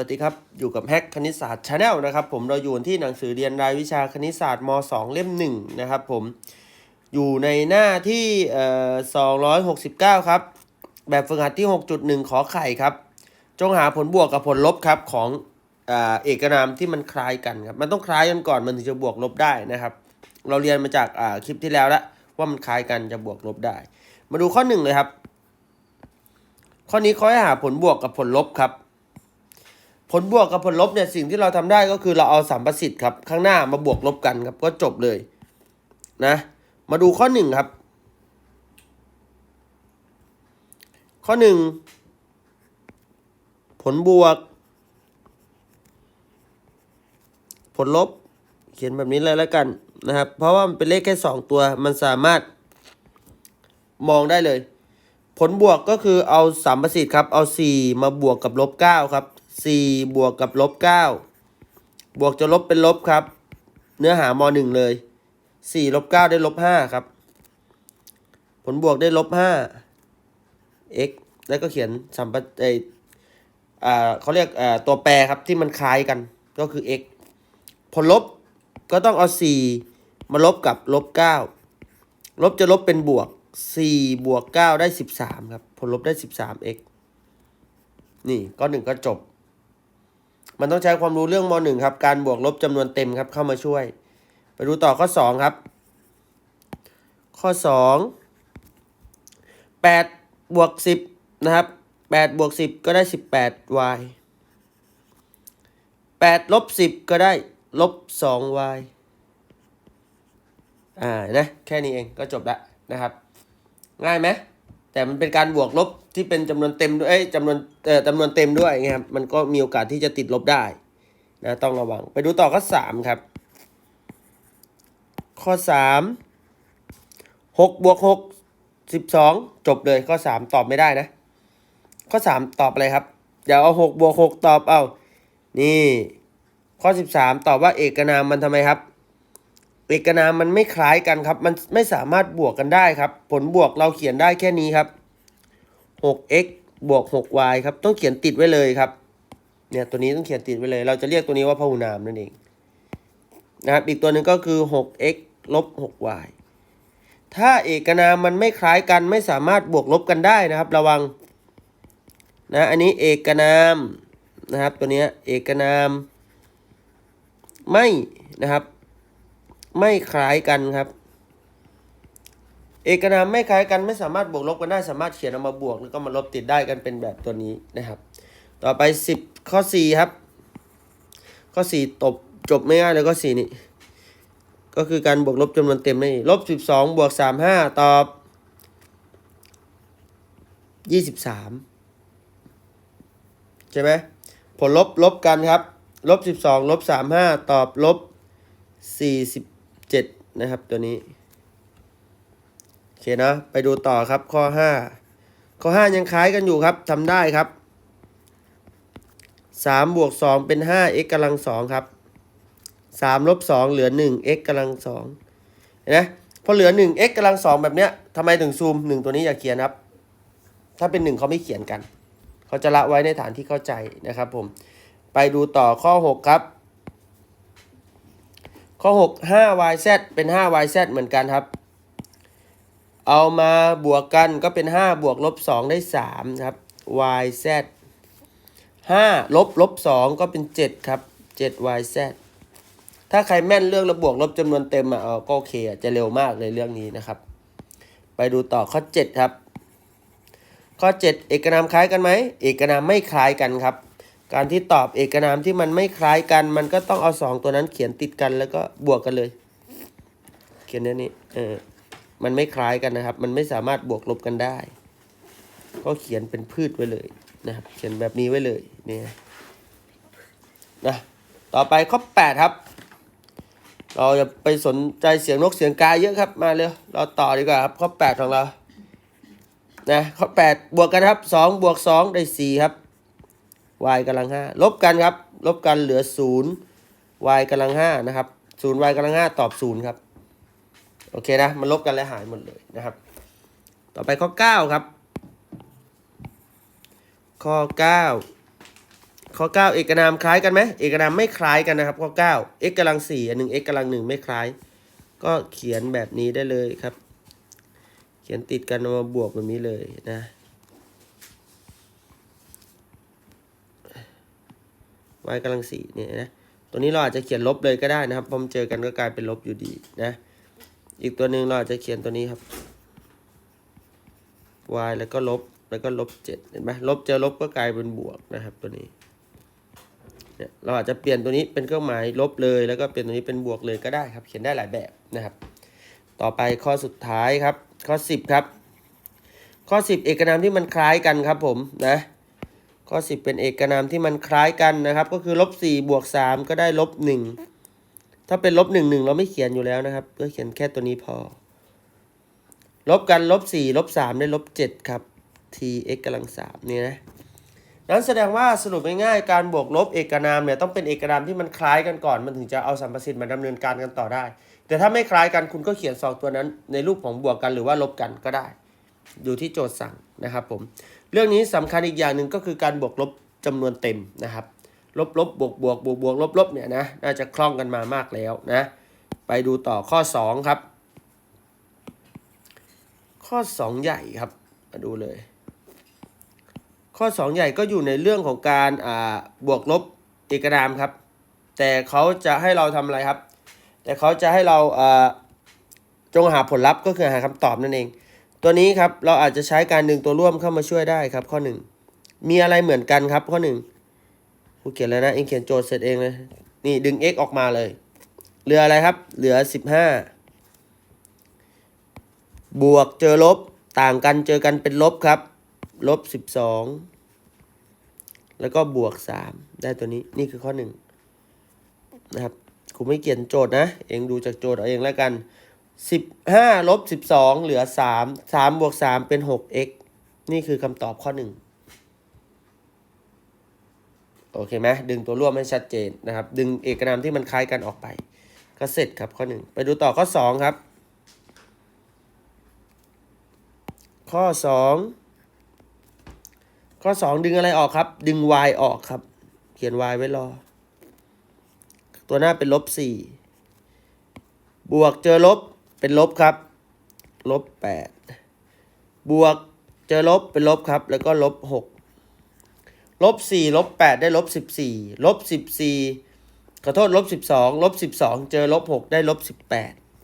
วัสดีครับ อยู่กับแฮกคณิตศาสตร์ชาแนลนะครับผมเราอยู่ที่หนังสือเรียนรายวิชาคณิตศาสตร์ม 2 เล่ม1นะครับผมอยู่ในหน้าที่เอ่อ269 ครับ แบบฝึกหัดที่ 6.1 ขอไข่ครับ จงหาผลบวกกับผลลบครับของอ่าเอกนามที่มันคล้ายกันครับ มันต้องคล้ายกันก่อนมันถึงจะบวกลบได้นะครับ เราเรียนมาจากอ่าคลิปที่แล้วล้วว่ามันคล้ายกันจะบวกลบได้ มาดูข้อหนึ่งเลยครับ ข้อนี้ขาให้หาผลบวกกับผลลบครับ ผลบวกกับผลลบเนี่ยสิ่งที่เราทำได้ก็คือเราเอาสัมประสิทธิ์ครับข้างหน้ามาบวกลบกันครับก็จบเลยนะ มาดูข้อหนึ่งครับ ข้อหนึ่งผลบวก ผลลบเขียนแบบนี้เลยแล้วกันนะครับ เพราะว่ามันเป็นเลขแค่สองตัวมันสามารถมองได้เลย ผลบวกก็คือเอาสามประสิทธิ์ครับเอา 4 มาบวกกับลบ9ครับ 4 บวกกับลบ9บวกจะลบเป็นลบครับ เนื้อหามหนึ่งเลย 4 ลบ 9 ได้ลบ 5 ครับ ผลบวกได้ลบ 5 x แล้วก็เขียนสัมปเอยอ่าเขาเรียกอ่าตัวแปรครับที่มันคล้ายกันก็คือ x ผลลบก็ต้องเอา 4 มาลบกับลบ 9 ลบจะลบเป็นบวก 4 บวก 9 ได้ 13 ครับ ผลลบได้ 13x นี่ก็หนึ่งก็จบ มันต้องใช้ความรู้เรื่องม .1 ครับ การบวกลบจำนวนเต็มครับเข้ามาช่วย ไปดูต่อข้อ 2 ครับ ข้อ 2 8บวก10 นะครับ8บวก10 ก็ได้ 18y 8ลบ10 ก็ได้ลบ 2y อ่านะ แค่นี้เองก็จบละนะครับ ง่ายไหม แต่มันเป็นการบวกลบที่เป็นจำนวนเต็มด้วยจำนวนเอ่อจำนวนเต็มด้วยไงครับมันก็มีโอกาสที่จะติดลบได้นะต้องระวัง ไปดูต่อข้อสามครับ ข้อสามหกบวกหกสิบสองจบเลยข้อสามตอบไม่ได้นะ ข้อสามตอบอะไรครับเดี๋ยวเอาหกบวกหกตอบเอานี่ ข้อสิบสามตอบว่าเอกนามมันทำไมครับ เอกนามมันไม่คล้ายกันครับ มันไม่สามารถบวกกันได้ครับ ผลบวกเราเขียนได้แค่นี้ครับ 6x บวก 6y ครับ ต้องเขียนติดไว้เลยครับ เนี่ยตัวนี้ต้องเขียนติดไว้เลย เราจะเรียกตัวนี้ว่าพหุนามนั่นเอง นะครับ อีกตัวหนึ่งก็คือ 6x ลบ 6y ถ้าเอกนามมันไม่คล้ายกันไม่สามารถบวกลบกันได้นะครับ ระวัง นะ อันนี้เอกนามนะครับ ตัวนี้เอกนาม ไม่นะครับ ไม่คล้ายกันครับ เอกนามไม่คล้ายกันไม่สามารถบวกลบกันได้สามารถเขียนเอามาบวกแล้วก็มาลบติดได้กันเป็นแบบตัวนี้นะครับ ต่อไป 10 ข้อ 4 ครับ ข้อ 4 ตบจบไม่ง่ายเลยข้อ 4 นี่ก็คือการบวกลบจำนวนเต็มนี่ลบ 12 บวก 35 ตอบ 23 ใช่ไหมผลลบลบกันครับลบ 12ลบ35 ตอบลบ47 นะครับตัวนี้ โอเคนะ ไปดูต่อครับข้อ5ข้อ5ยังคล้ายกันอยู่ครับทำได้ครับ3บวก2เป็น5 x กำลัง2ครับ3ลบ2เหลือ1 x กำลัง2เห็นไหมพอเหลือ1 x กำลัง2แบบเนี้ยทำไมถึงซูม1ตัวนี้อย่าเขียนครับ ถ้าเป็น1เขาไม่เขียนกัน เขาจะละไว้ในฐานที่เข้าใจนะครับผม ไปดูต่อข้อ6ครับ ข้อ 6 5yz เป็น 5yz เหมือนกันครับ เอามาบวกกันก็เป็น 5 บวกลบ 2 ได้ 3 ครับ yz 5ลบลบ 2 ก็เป็น 7 ครับ 7yz ถ้าใครแม่นเรื่องระบวกลบจำนวนเต็มอะเออก็โอเคจะเร็วมากเลยเรื่องนี้นะครับ ไปดูต่อข้อ 7 ครับ ข้อ 7 เอกนามคล้ายกันไหม เอกนามไม่คล้ายกันครับ การที่ตอบเอกนามที่มันไม่คล้ายกัน มันก็ต้องเอาสองตัวนั้นเขียนติดกันแล้วก็บวกกันเลย เขียนแค่นี้เออมันไม่คล้ายกันนะครับ มันไม่สามารถบวกลบกันได้ ก็เขียนเป็นพืชไว้เลยนะครับ เขียนแบบนี้ไว้เลยเนี่ยนะต่อไปข้อ8ครับ เราอย่าไปสนใจเสียงนกเสียงกาเยอะครับมาเร็วเราต่อดีกว่าครับ ข้อ8ของเรานะข้อ8บวกกันครับ2บวก2ได้4ครับ y กำลัง5ลบกันครับ ลบกันเหลือ0 y กำลัง5นะครับ0 y กำลัง5ตอบ0ครับโอเคนะมันลบกันแล้วหายหมดเลยนะครับ ต่อไปข้อ9ครับ ข้อ9ข้อ 9 เอกนามคล้ายกันไหมเอกนามไม่คล้ายกันนะครับ ข้อ 9 x กำลัง4อันหนึ่ง x กำลังหนึ่งไม่คล้าย ก็เขียนแบบนี้ได้เลยครับ เขียนติดกันมาบวกแบบนี้เลยนะ y กำลังสี่เนี่ยนะตัวนี้เราอาจจะเขียนลบเลยก็ได้นะครับพอมเจอกันก็กลายเป็นลบอยู่ดีนะอีกตัวหนึ่งเราอาจจะเขียนตัวนี้ครับ y แล้วก็ลบแล้วก็ลบเจ็ดเห็นไหมลบเจอลบก็กลายเป็นบวกนะครับตัวนี้เนี่ยเราอาจจะเปลี่ยนตัวนี้เป็นเครื่องหมายลบเลยแล้วก็เปลี่ยนตัวนี้เป็นบวกเลยก็ได้ครับ เขียนได้หลายแบบนะครับ ต่อไปข้อสุดท้ายครับ ข้อ 10 ครับ ข้อ 10 เอกนามที่มันคล้ายกันครับผมนะ ข้อ 10 เป็นเอกนามที่มันคล้ายกันนะครับ ก็คือลบ4บวก3ก็ได้ลบ1ถ้าเป็นลบ1 1เราไม่เขียนอยู่แล้วนะครับก็เขียนแค่ตัวนี้พอ ลบกันลบ4ลบ3ได้ลบ7ครับ t x กำลัง3นี่นะนั้นแสดงว่าสรุปง่ายๆการบวกลบเอกนามเนี่ยต้องเป็นเอกนามที่มันคล้ายกันก่อน มันถึงจะเอาสัมประสิทธิ์มาดำเนินการกันต่อได้ แต่ถ้าไม่คล้ายกันคุณก็เขียนสองตัวนั้น ในรูปของบวกกันหรือว่าลบกันก็ได้ อยู่ที่โจทย์สั่งนะครับผม เรื่องนี้สำคัญอีกอย่างหนึ่งก็คือการบวกลบจำนวนเต็มนะครับ ลบลบบวกบวกบวกบวกลบลบเนี่ยนะน่าจะคล่องกันมามากแล้วนะไปดูต่อข้อ 2 ครับ ข้อ 2 ใหญ่ครับ มาดูเลย ข้อ 2 ใหญ่ก็อยู่ในเรื่องของการบวกลบเอกนามครับ แต่เขาจะให้เราทำอะไรครับ แต่เขาจะให้เราอ่าจงหาผลลัพธ์ก็คือหาคำตอบนั่นเอง ตัวนี้ครับเราอาจจะใช้การดึงตัวร่วมเข้ามาช่วยได้ครับ ข้อ 1 มีอะไรเหมือนกันครับ ข้อ1กูเขียนแล้วนะเองเขียนโจทย์เสร็จเองเลยนี่ดึง x ออกมาเลย เหลืออะไรครับ เหลือ 15 บวกเจอลบต่างกันเจอกันเป็นลบครับลบ 12 แล้วก็บวก 3 ได้ตัวนี้นี่คือข้อ 1 นะครับครูไม่เขียนโจทย์นะ เองดูจากโจทย์เอาเองแล้วกัน 15ลบ12เหลือ3 3บวก3เป็น 6x นี่คือคำตอบข้อ1โอเคไหมดึงตัวร่วมให้ชัดเจนนะครับ ดึงเอกนามที่มันคล้ายกันออกไป ก็เสร็จครับข้อ1ไปดูต่อข้อ2ครับ ข้อ2ข้อ2ดึงอะไรออกครับ ดึง y ออกครับ เขียน y ไว้รอ ตัวหน้าเป็นลบ4บวกเจอลบ เป็นลบครับ ลบ8บวกเจอลบเป็นลบครับ แล้วก็ลบ6ลบ4ลบ8ได้ลบ14ลบ14ขอโทษลบ12ลบ12เจอลบ6ได้ลบ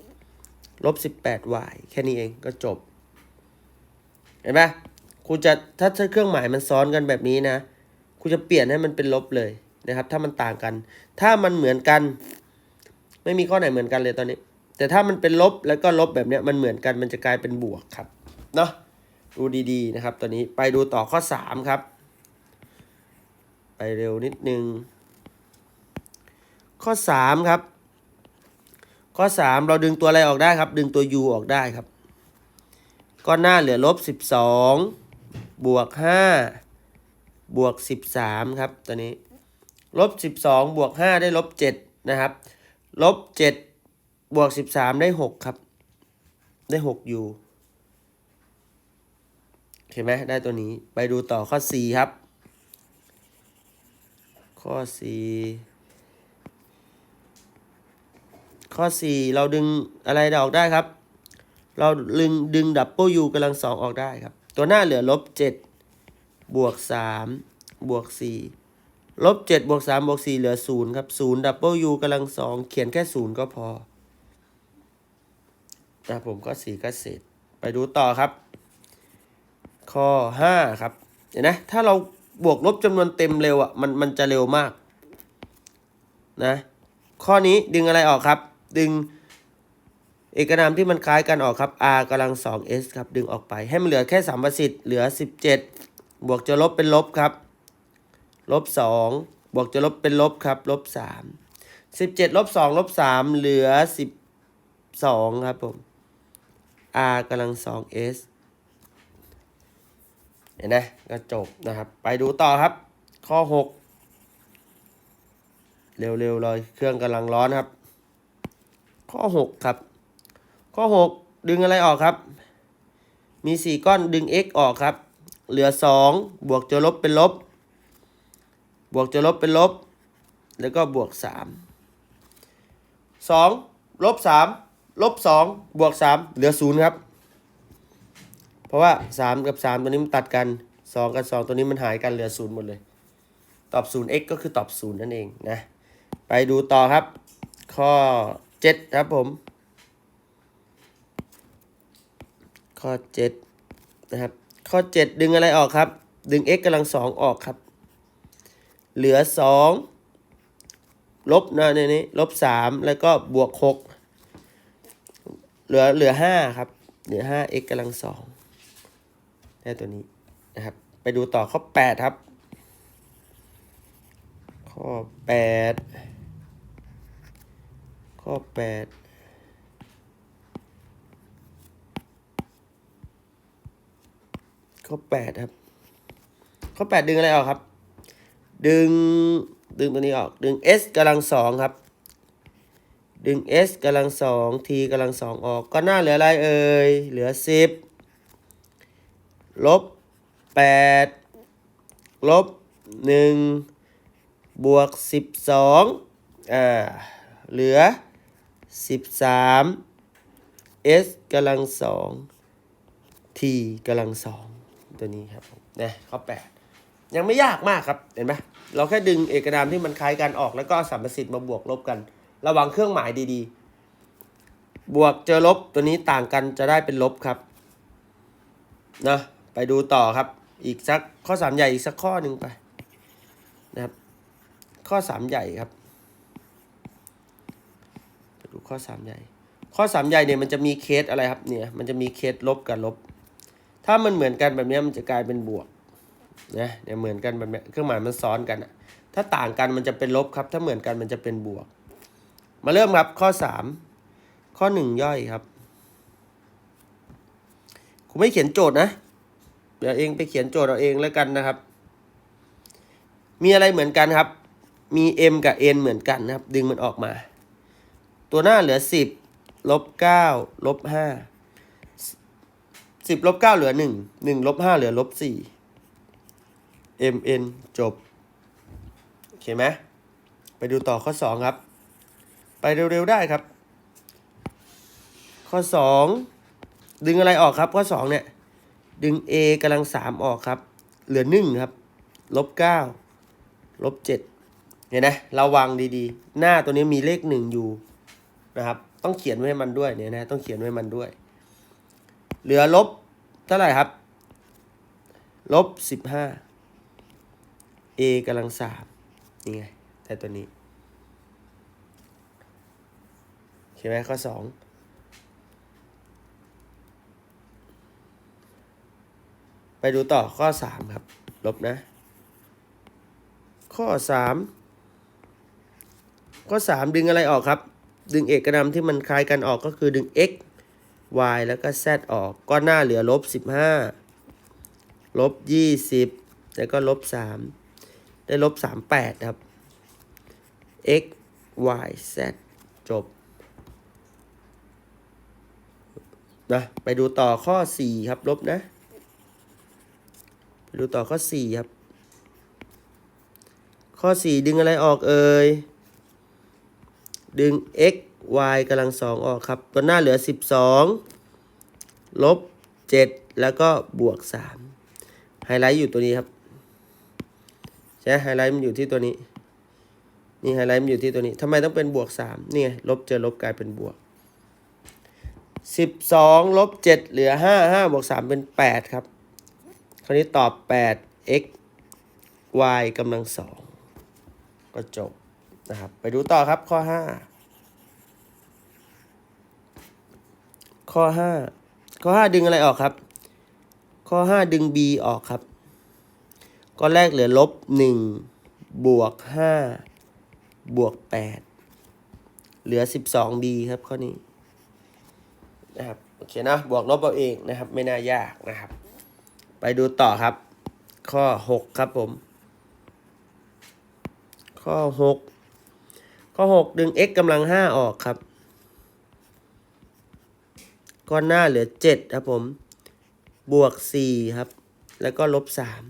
18ลบ 18y แค่นี้เองก็จบ เห็นไหมครูจะถ้าถ้าเครื่องหมายมันซ้อนกันแบบนี้นะครูจะเปลี่ยนให้มันเป็นลบเลยนะครับ ถ้ามันต่างกัน ถ้ามันเหมือนกัน ไม่มีข้อไหนเหมือนกันเลยตอนนี้ แต่ถ้ามันเป็นลบแล้วก็ลบแบบเนี้ยมันเหมือนกันมันจะกลายเป็นบวกครับเนาะดูดีๆนะครับตอนนี้ไปดูต่อข้อ 3 ครับ ไปเร็วนิดนึง ข้อ 3 ครับ ข้อ 3 เราดึงตัวอะไรออกได้ครับ ดึงตัว u ออกได้ครับ ก้อนหน้าเหลือลบ 12 บวก 5 บวก 13 ครับตัวนี้ลบ 12 บวก 5 ได้ลบ 7 นะครับลบ 7 บวก13ได้6ครับ ได้6 u เห็นไหมได้ตัวนี้ไปดูต่อข้อ4ครับ ข้อ4ข้อ4เราดึงอะไรออกได้ครับ เราดึงดึงดับเบิลยูกำลังสองออกได้ครับ ตัวหน้าเหลือลบเจ็ดบวกสามบวกสี่ลบเจ็ดบวกสามบวกสี่เหลือศูนย์ครับศูนย์ดับเบิลยูกำลังสองเขียนแค่ศูนย์ก็พอ นะผมก็สี่ก็เสร็จไปดูต่อครับ ข้อห้าครับ เห็นนะ ถ้าเราบวกลบจำนวนเต็มเร็วอะ มันมันจะเร็วมาก นะ ข้อนี้ดึงอะไรออกครับ ดึงเอกนามที่มันคล้ายกันออกครับ r กำลัง 2s ครับ ดึงออกไป ให้มันเหลือแค่สัมประสิทธิ์เหลือ17บวกจะลบเป็นลบครับ ลบ2บวกจะลบเป็นลบครับ ลบ3 17ลบ2ลบ3เหลือ12ครับผม r กำลัง 2s เห็นไหมก็จบนะครับ ไปดูต่อครับ ข้อ 6 เร็วๆเลยเครื่องกำลังร้อนครับ ข้อ 6 ครับ ข้อ 6 ดึงอะไรออกครับ มี 4 ก้อนดึง x ออกครับ เหลือ 2 บวกจอลบเป็นลบ บวกจะลบเป็นลบ แล้วก็บวกสามสองลบสาม ลบสองบวกสามเหลือศูนย์ครับ เพราะว่าสามกับสามตัวนี้มันตัดกันสองกับสองตัวนี้มันหายกันเหลือศูนย์หมดเลย ตอบศูนย์ x ก็คือตอบศูนย์นั่นเองนะ ไปดูต่อครับ ข้อเจ็ดครับผม ข้อเจ็ดนะครับ ข้อเจ็ดดึงอะไรออกครับ ดึง x กำลังสองออกครับ เหลือสองลบนะในนี้ลบสามแล้วก็บวกหก เหลือเหลือห้าครับ เหลือห้า x กำลังสองได้ตัวนี้นะครับ ไปดูต่อข้อแปดครับ ข้อแปดข้อแปดข้อแปดครับ ข้อแปดดึงอะไรออกครับ ดึงดึงตัวนี้ออก ดึง s กำลังสองครับ ดึง s กำลังสอง t กำลังสองออกก็น้าเหลืออะไรเอ่ย เหลือสิบลบแปดลบหนึ่งบวกสิบสองอ่า เหลือสิบสาม s กำลังสอง t กำลังสองตัวนี้ครับนะข้อแปดยังไม่ยากมากครับ เห็นไหมเราแค่ดึงเอกนามที่มันคล้ายกันออกแล้วก็เอาสัมประสิทธิ์มาบวกลบกัน ระวังเครื่องหมายดีๆ บวกเจอลบตัวนี้ต่างกันจะได้เป็นลบครับนะไปดูต่อครับ อีกสักข้อสามใหญ่อีกสักข้อหนึ่งไปนะครับข้อสามใหญ่ครับไปดูข้อสามใหญ่ ข้อสามใหญ่เนี่ยมันจะมีเคสอะไรครับเนี่ยมันจะมีเคสลบกับลบ ถ้ามันเหมือนกันแบบนี้มันจะกลายเป็นบวกนะเนี่ยเหมือนกันแบบนี้เครื่องหมายมันซ้อนกันอะถ้าต่างกันมันจะเป็นลบครับ ถ้าเหมือนกันมันจะเป็นบวก มาเริ่มครับข้อสามข้อหนึ่งย่อยครับคุณไม่เขียนโจทย์นะ เดี๋ยวเองไปเขียนโจทย์เอาเองแล้วกันนะครับ มีอะไรเหมือนกันครับ มี m กับ n เหมือนกันนะครับ ดึงมันออกมา ตัวหน้าเหลือสิบลบเก้าลบห้าสิบลบเก้าเหลือหนึ่งหนึ่งลบห้าเหลือลบสี่ mn จบ โอเคไหมไปดูต่อข้อ 2 ครับ ไปเร็วๆได้ครับ ข้อ 2 ดึงอะไรออกครับ ข้อ 2 เนี่ย ดึง a กำลัง 3 ออกครับ เหลือ 1 ครับ ลบ9ลบ7เห็นไหมระวังดีๆ หน้าตัวนี้มีเลข 1 อยู่นะครับ ต้องเขียนไว้ให้มันด้วยเนี่ยนะต้องเขียนไว้มันด้วย เหลือลบเท่าไหร่ครับ ลบ15 a กำลังสามนี่ไงแต่ตัวนี้ เขียนไหมข้อสองไปดูต่อข้อสามครับ ลบนะ ข้อสามข้อสามดึงอะไรออกครับ ดึงเอกนามที่มันคล้ายกันออกก็คือดึง x y แล้วก็ z ออก ก็หน้าเหลือลบสิบห้าลบยี่สิบแล้วก็ลบสามได้ลบสามแปดครับ x y z จบ นะไปดูต่อข้อสี่ครับลบนะ ไปดูต่อข้อสี่ครับ ข้อสี่ดึงอะไรออกเอ่ย ดึง x y กำลังสองออกครับตัวหน้าเหลือสิบสองลบเจ็ดแล้วก็บวกสามไฮไลท์อยู่ตัวนี้ครับใช่ไหมไฮไลท์มันอยู่ที่ตัวนี้ นี่ไฮไลท์มันอยู่ที่ตัวนี้ทำไมต้องเป็นบวกสามนี่ไงลบเจอลบกลายเป็นบวก สิบสองลบเจ็ดเหลือห้าห้าบวกสามเป็นแปดครับ คราวนี้ตอบแปด x y กำลังสองก็จบนะครับ ไปดูต่อครับข้อห้าข้อห้าข้อห้าดึงอะไรออกครับ ข้อห้าดึง b ออกครับ ก้อนแรกเหลือลบหนึ่งบวกห้าบวกแปดเหลือสิบสอง b ครับข้อนี้ นะครับโอเคนะบวกลบเอาเองนะครับ ไม่น่ายากนะครับ ไปดูต่อครับ ข้อหกครับผม ข้อหกข้อหกดึง x กำลังห้าออกครับ ก้อนหน้าเหลือเจ็ดครับผม บวกสี่ครับ แล้วก็ลบสาม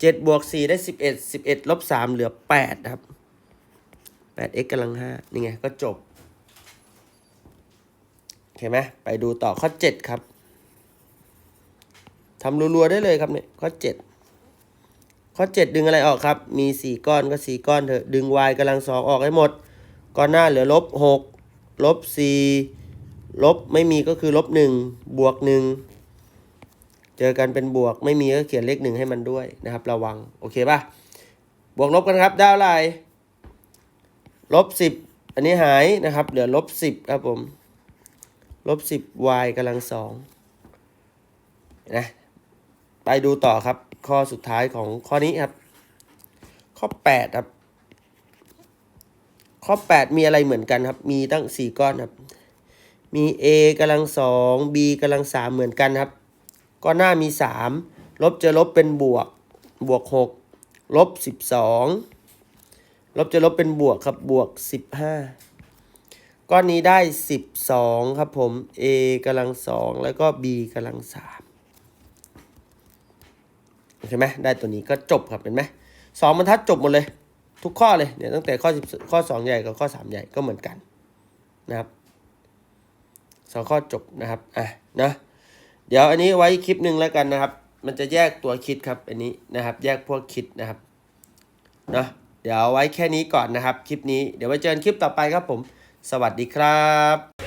เจ็ดบวกสี่ได้สิบเอ็ดสิบเอ็ดลบสามเหลือแปดครับแปด x กำลังห้านี่ไง ก็จบ โอเคไหมไปดูต่อข้อเจ็ดครับทำรัวๆได้เลยครับเนี่ยข้อเจ็ดข้อเจ็ดดึงอะไรออกครับ มีสี่ก้อนก็สี่ก้อนเถอะ ดึง y กำลังสองออกให้หมด ก้อนหน้าเหลือลบหกลบสี่ลบไม่มีก็คือลบหนึ่งบวกหนึ่งเจอกันเป็นบวกไม่มีก็เขียนเลขหนึ่งให้มันด้วยนะครับ ระวัง โอเคป่ะ บวกลบกันครับ ได้อะไรลบสิบอันนี้หายนะครับ เหลือลบสิบครับผม ลบสิบ y กำลังสองนะไปดูต่อครับ ข้อสุดท้ายของข้อนี้ครับ ข้อแปดครับ ข้อแปดมีอะไรเหมือนกันครับ มีตั้งสี่ก้อนครับ มี a กำลังสอง b กำลังสามเหมือนกันครับ ก้อนหน้ามีสามลบจะลบเป็นบวก บวกหกลบสิบสองลบจะลบเป็นบวกครับบวกสิบห้า ก้อนนี้ได้สิบสองครับผม a กำลังสองแล้วก็ b กำลังสามโอเคไหมได้ตัวนี้ก็จบครับเห็นไหมสองบรรทัดจบหมดเลย ทุกข้อเลยเนี่ยตั้งแต่ข้อสิบข้อสองใหญ่กับข้อสามใหญ่ก็เหมือนกันนะครับสองข้อจบนะครับอะนะเดี๋ยวอันนี้ไว้คลิปหนึ่งแล้วกันนะครับ มันจะแยกตัวคิดครับอันนี้นะครับ แยกพวกคิดนะครับเนาะเดี๋ยวไว้แค่นี้ก่อนนะครับ คลิปนี้เดี๋ยวไว้เจอกันคลิปต่อไปครับผม สวัสดีครับ